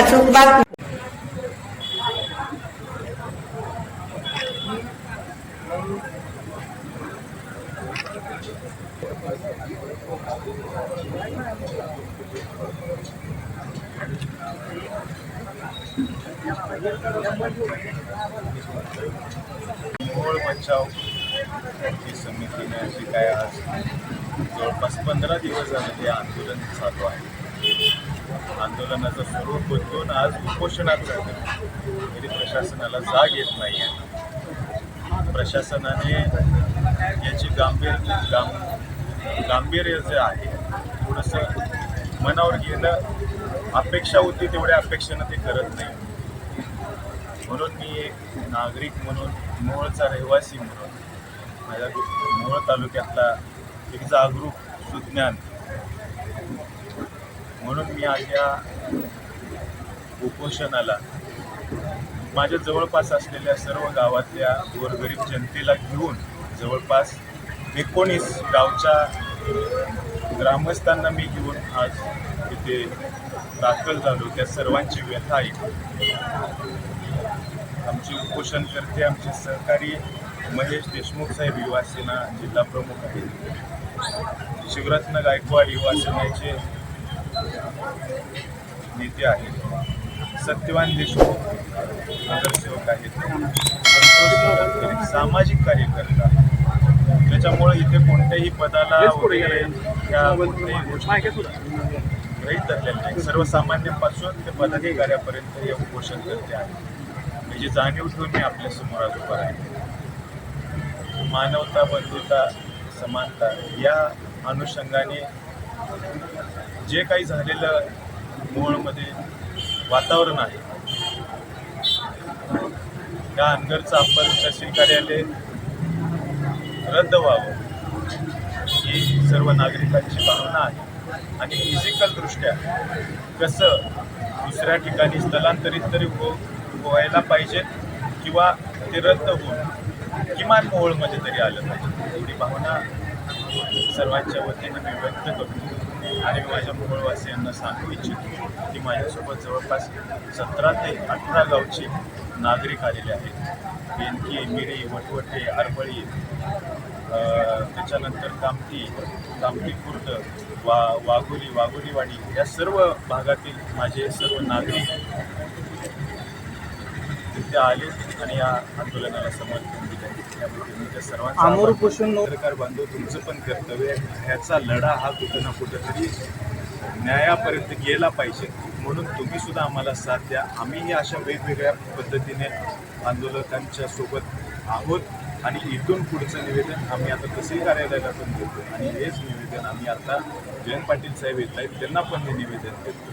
बातमी मोहोळ बचाव ही समितीने जे काय आज जवळपास पंधरा दिवस झाले हे आंदोलन चालू आहे. आंदोलनाचं स्वरूप बदलून आज उपोषणात झालं तरी प्रशासनाला जाग येत नाही आहे प्रशासनाने याची गांभीर गांभ गांभीर्य जे आहे थोडंसं मनावर घेणं अपेक्षा होती तेवढ्या अपेक्षेनं ते करत नाही. म्हणून मी एक नागरिक म्हणून मोळचा रहिवासी म्हणून माझ्या मोळ तालुक्यातला एक जागरूक सुज्ञान म्हणून मी आज या उपोषणाला माझ्या जवळपास असलेल्या सर्व गावातल्या गोरगरीब जनतेला घेऊन जवळपास एकोणीस गावच्या ग्रामस्थांना मी घेऊन आज इथे दाखल झालो. त्या सर्वांची व्यथा आहे. आमचे उपोषणकर्ते आमचे सहकारी महेश देशमुख साहेब युवा सेना जिल्हा प्रमुख आहेत. शिवरत्न गायकवाड युवा सेनेचे नेते आहेत सत्यवान देशमुख नगरसेवक आहेत. संतोष सामाजिक कार्यकर्ता. त्याच्यामुळे इथे कोणत्याही पदाला वगैरे या कोणत्याही गोष्टी गृहीत धरलेल्या नाही सर्वसामान्यांपासून ते पदाधिकाऱ्यापर्यंत हे उपोषण करते आहे. याची जाणीव ठेवून मी आपल्यासमोर आज उभा आहे. मानवता बंधुता समानता या अनुषंगाने जे काही झालेलं मोहोळमध्ये वातावरण आहे त्या अनगरचं आपण तहसील कार्यालय रद्द व्हावं ही सर्व नागरिकांची भावना आहे. आणि फिजिकलदृष्ट्या कसं दुसऱ्या ठिकाणी स्थलांतरित तरी हो व्हायला पाहिजे किंवा ते रद्द होऊन किमान मोहळमध्ये तरी आलं पाहिजे एवढी भावना सर्वांच्या वतीनं मी व्यक्त करतो आणि मी माझ्या मोहोळवासियांना सांगू इच्छितो की माझ्यासोबत जवळपास सतरा ते अठरा गावचे नागरिक आलेले आहेत. बेनकी मिरी वटवटे आरबळी त्याच्यानंतर कामठी कामठी खुर्द वा वाघोली वाघोलीवाडी या सर्व भागातील माझे सर्व नागरिक तिथे आले आणि या आंदोलनाला समर्थन दिले. सर्वांचा. पत्रकार बांधव तुमचं पण कर्तव्य आहे. ह्याचा लढा हा कुठं ना कुठंतरी न्यायापर्यंत गेला पाहिजे. म्हणून तुम्ही सुद्धा आम्हाला साथ द्या. आम्हीही अशा वेगवेगळ्या पद्धतीने आंदोलकांच्या सोबत आहोत. आणि इथून पुढचं निवेदन आम्ही आता तहसील कार्यालयाला पण देतो आणि हेच निवेदन आम्ही आता जयंत पाटील साहेब येत आहेत त्यांना पण हे निवेदन देतो